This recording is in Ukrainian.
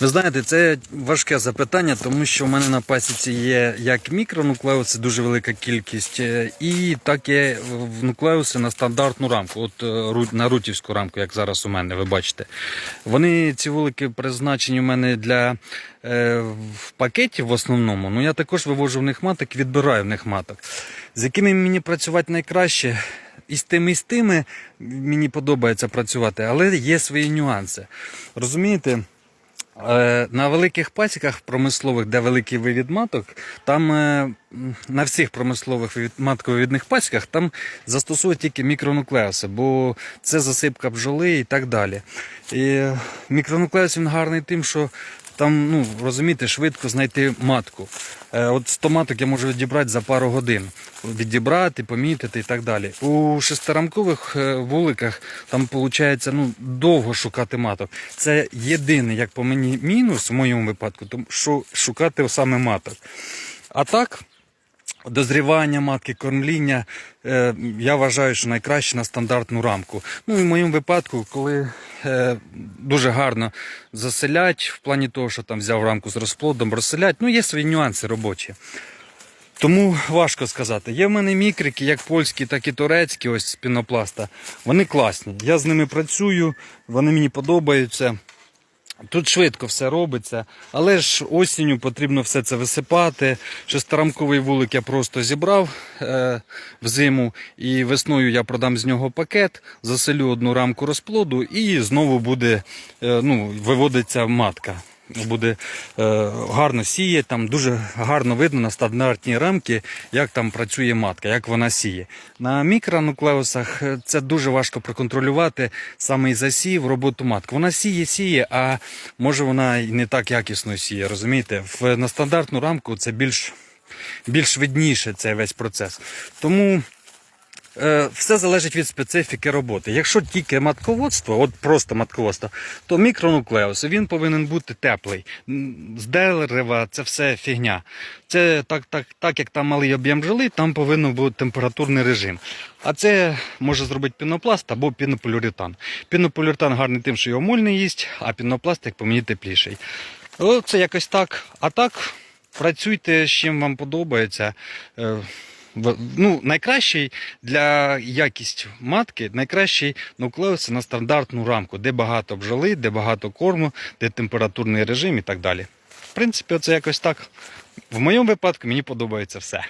Ви знаєте, це важке запитання, тому що в мене на пасіці є як мікронуклеуси, дуже велика кількість, е, і так є нуклеуси на стандартну рамку, от е, на рутівську рамку, як зараз у мене, ви бачите. Вони ці вулики призначені у мене для е, в пакетів в основному. Ну я також вивожу в них маток, відбираю в них маток. З якими мені працювати найкраще? І з тими, і з тими мені подобається працювати, але є свої нюанси. Розумієте? Е, На великих пасіках промислових, де великий вивід маток, там е, на всіх промислових матковідних пасіках там застосують тільки мікронуклеуси, бо це засипка бджоли і так далі. І мікронуклеус він гарний тим, що там, ну розумієте, швидко знайти матку. Е, От 100 маток я можу відібрати за пару годин. Відібрати, помітити і так далі. У шестирамкових е, вуликах там виходить ну, довго шукати маток. Це єдиний, як по мені, мінус в моєму випадку, тому що шукати саме маток. А так, дозрівання матки, кормління, е, я вважаю, що найкраще на стандартну рамку. Ну і в моєму випадку, коли е, дуже гарно заселять, в плані того, що там взяв рамку з розплодом, розселять, ну є свої нюанси робочі. Тому важко сказати. Є в мене мікрики, як польські, так і турецькі, ось з пінопласта. Вони класні. Я з ними працюю, вони мені подобаються. Тут швидко все робиться, але ж осінню потрібно все це висипати. Шестирамковий вулик я просто зібрав е, взиму, і весною я продам з нього пакет, заселю одну рамку розплоду і знову буде е, ну, виводиться матка. Буде е, гарно сіє, там дуже гарно видно на стандартній рамці, як там працює матка, як вона сіє. На мікронуклеусах е, це дуже важко проконтролювати саме і засів, роботу матки. Вона сіє, сіє, а може вона і не так якісно сіє. Розумієте? В, на стандартну рамку це більш, більш видніше цей весь процес. Тому Все залежить від специфіки роботи. Якщо тільки матководство, от просто матководство, то мікронуклеус він повинен бути теплий. З дерева це все фігня. Це так, так, так як там малий об'єм бджоли, там повинен бути температурний режим. А це може зробити пінопласт або пінополіуретан. Пінополіуретан гарний тим, що його моль їсть, а пінопласт, як по мені, тепліший. О, це якось так. А так, працюйте з чим вам подобається. Ну, найкращий для якість матки, найкращий нуклеус на стандартну рамку, де багато бджоли, де багато корму, де температурний режим і так далі. В принципі, це якось так. В моєму випадку мені подобається все.